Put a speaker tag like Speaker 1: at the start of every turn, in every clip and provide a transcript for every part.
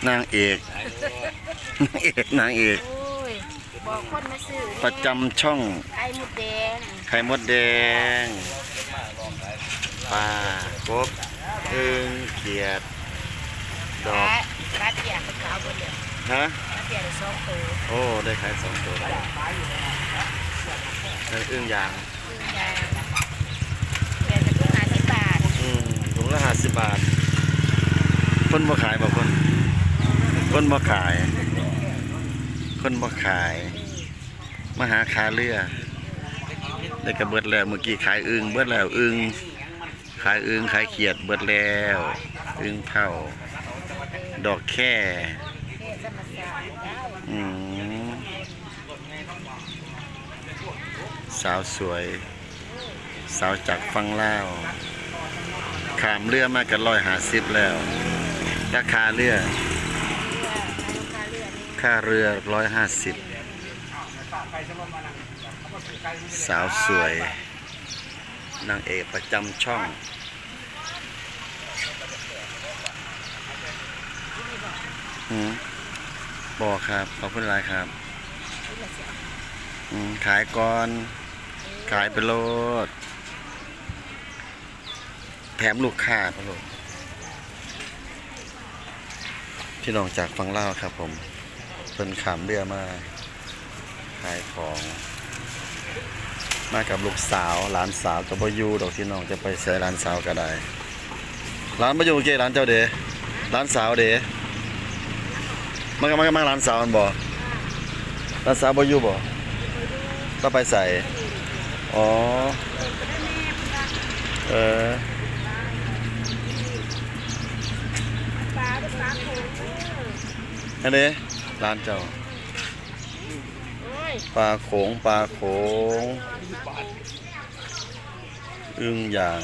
Speaker 1: ายเอา
Speaker 2: นางเอกนางเอกนางเอก
Speaker 1: โอ้ยบอกคนมาซื้อแน่
Speaker 2: ประจำช่อง
Speaker 1: ไข่มดแดง
Speaker 2: ไข่มดแดงปลากบเอิงเขียดดอก
Speaker 1: และปลาเปียกเป็นขาวบนเดียว
Speaker 2: ฮะ
Speaker 1: ปลาเปียกได้สองตัว
Speaker 2: โอ้ ได้ขายสองตัวแล้วเอิ้งอึ้งยาง
Speaker 1: คือยางเปียกจะขึ้นมาที่บาท
Speaker 2: อืมถุงละห้าสิบบาทคนบ่ขายบ่คน คนบ่ขาย คนบ่ขาย มาหาขาเรือได้กระเบิดแล้วเมื่อกี้ขายอึงเบิดแล้วอึงขายอึงขายเขียดเบิดแล้วอึงเผาดอกแค่
Speaker 1: สา
Speaker 2: อืสาวสวย สาวจากฟังเล่าขามเรือมากันร้อยหาสิบแล้วราคาเรือ
Speaker 1: ค่าเรือ
Speaker 2: ร้อยห้าสิบสาวสวยนางเอกประจำช่องอบอครับ ขอบคุณหลายครับ ขายก่อน ขายไปโลด แถมลูกค้าไปโลดพี่น้องจากฟังเล่าครับผม เป็นขามเรือมาขายของ มากับลูกสาวหลานสาวกับบอยูดอกที่น้องจะไปใส่หลานสาวก็ได้หลานมาอยู่เกหลานเจ้าเด๋หลานสาวเด๋มากับมากับมาหลานสาวมันบ่หลานสาวบอยู่บ่ก็ไปใส่อ๋อเออ
Speaker 1: ปลาเป็นปลาโขง
Speaker 2: อันนี้ ร้านเจ้า
Speaker 1: โอ้ย
Speaker 2: ปลาโขงปลาโขงอึ้งย่าง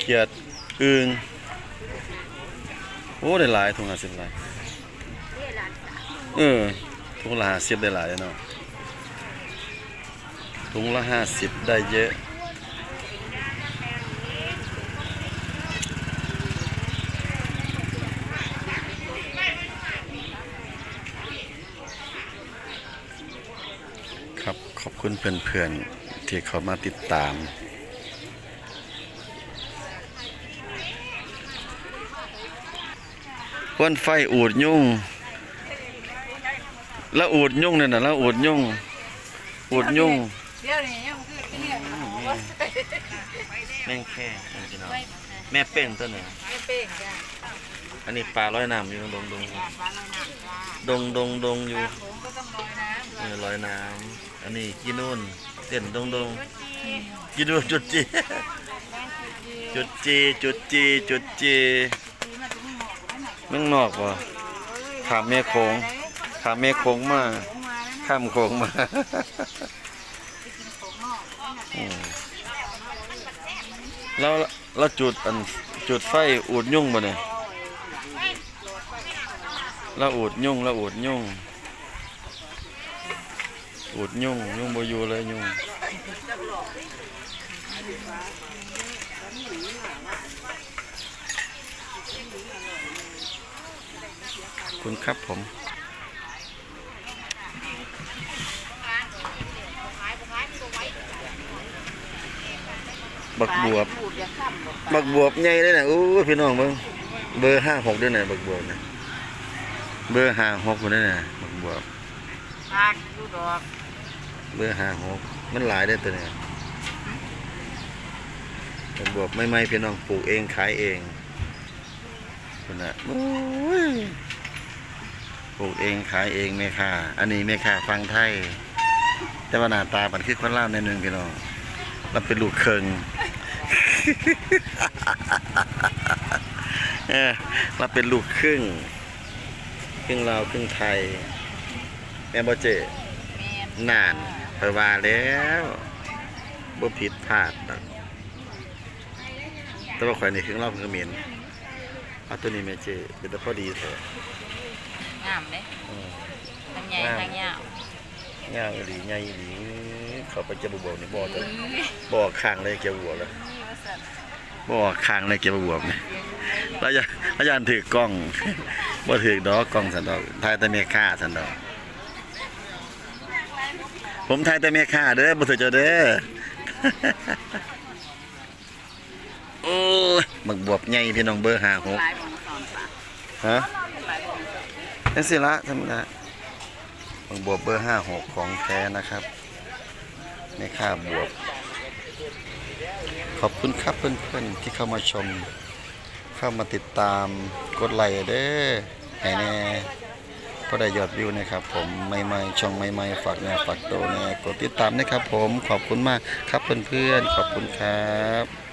Speaker 2: เขียดอึ้งโอ้ได้หลายถุงห้าสิบหลาย
Speaker 1: เรียหลานสาว
Speaker 2: เออถุงละห้าสิบได้หลายเลยเนาะถุงละห้าสิบได้เยอะ ครับขอบ คุณเพื่อนๆที่เขามาติดตามพ่นไฟอูดยุ่ง แล้วอูดยุ่งเนี่ยนะแล้วอูดยุ่ง อูดยุ่ง
Speaker 1: เดี๋ยวนี้ยังคือที่เนี่ย
Speaker 2: แม่งแค่พี่น้องแม่เป้งตัวหนึ่ง
Speaker 1: ไม่เป้งจ้ะ
Speaker 2: อันนี้ปลาร้อยน้ำอยู่ดงดง
Speaker 1: ปลาลอยน้ำจ้ะ
Speaker 2: ดงดงดงอยู่
Speaker 1: ปลาโขงก็ต้องลอยน้ำ
Speaker 2: เออร้อยน้ำอันนี้กินนู่นเต้นดงดง
Speaker 1: จี
Speaker 2: กินนู่นจุดจี
Speaker 1: แม่จีจี
Speaker 2: จุดจีจุดจีจุดจี
Speaker 1: จีมาถึงหมอกไว้หน่อย
Speaker 2: เมืองนอกวะขามแม่โขงขามแม่โขงมา
Speaker 1: โขงมาแล้วนะ
Speaker 2: ข้ามโขงมา
Speaker 1: ไปกินโขงนอกไว้หน่อย
Speaker 2: อืมแล้วแล้วจุดอันจุดไฟอูดยุ่งบ่เนี่ยแล้วอูดยุ่งแล้วอูดยุ่ง อูดยุ่ง ยุ่งบอยู่เลยยุ่งคุณครับผม บักบวบ บักบวบใหญ่เลยนะอู้พี่น้องเบิ่งเบอร์ห้าหกด้วยนะบักบวบนะ เบอร์ห้าหกคนด้วยนะบักบวบ
Speaker 1: ปากดูดอก
Speaker 2: เบอร์ห้าหกมันหลายได้อตัวเนี้ยบักบวบไม่ไม่ๆพี่น้องปลูกเองขายเองคนน่ะโอ้ยปลูกเองขายเองแม่ค้าอันนี้แม่ค้าฟังไทย แต่ว่าหน้าตาปันคือคนลาวในดนึงพี่น้องเราเป็นลูกเคิงเออเราเป็นลูกครึ่งค รึ่งลาวครึ่งไทย แม่บ่เจ
Speaker 1: แม่
Speaker 2: นานไปว่าแล้วบ่ผิดพลาดดอกแต่ว่าข่อยนี่ครึ่งลาวครึ่งเขมรเอาตัวนี้แม่เจเป็นแต่พอดีเถอะ
Speaker 1: งามเลย
Speaker 2: อืม
Speaker 1: ทั้งใหญ่ทั้งยาว
Speaker 2: งามอีหลีใหญ่อีหลีเขาไปเก็บบวบนี่บ่จะบ่ข้างเลยเก็บบวบแล้วบ่ข้างเลยเก็บบวบนี่ แล้วอย่าแล้วอย่าถือกล้องบ่ถือดอกกล้องสันดอกถ่ายแต่เมค่าสันดอก ผมถ่ายแต่เมค่าเด้อบ่ถือเจ้าเด้อโอ้ยบักบวบใหญ่พี่น้องเบอร์56
Speaker 1: ลายบองสอนปะ
Speaker 2: ฮะ
Speaker 1: ลายบองสอน
Speaker 2: นั่นสิละธรรมดาบังบวบเบอร์ห้าหกของแท้นะครับในค่าบวบ ขอบคุณครับเพื่อนๆที่เข้ามาชม เข้ามาติดตามกดไลค์เด้อให้แน่พอได้ยอดวิวนะครับ ผมใหม่ๆช่องใหม่ๆฝากแน่ฝากโตแน่กดติดตามนะครับ ผมขอบคุณมากครับเพื่อนๆขอบคุณครับ